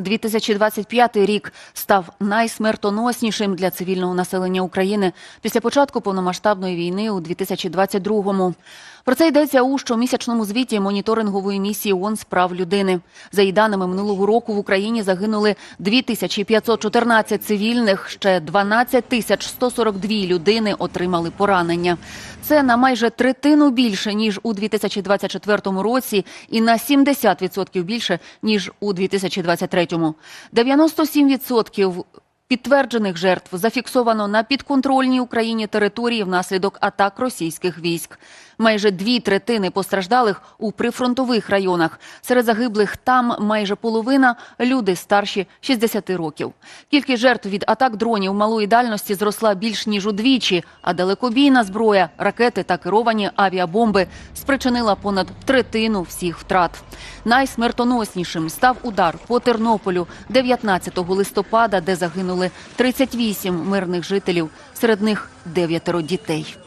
2025 рік став найсмертоноснішим для цивільного населення України після початку повномасштабної війни у 2022-му. Про це йдеться у щомісячному звіті моніторингової місії ООН з прав людини. За її даними минулого року в Україні загинули 2514 цивільних, ще 12 тисяч 142 людини отримали поранення. Це на майже третину більше ніж у 2024 році, і на 70% більше ніж у 2023-му. 97% Підтверджених жертв зафіксовано на підконтрольній Україні території внаслідок атак російських військ. Майже дві третини постраждалих у прифронтових районах. Серед загиблих там майже половина люди старші 60 років. Кількість жертв від атак дронів малої дальності зросла більш ніж удвічі, а далекобійна зброя, ракети та керовані авіабомби спричинила понад третину всіх втрат. Найсмертоноснішим став удар по Тернополю 19 листопада, де загинули 38 мирних жителів, серед них дев'ятеро дітей.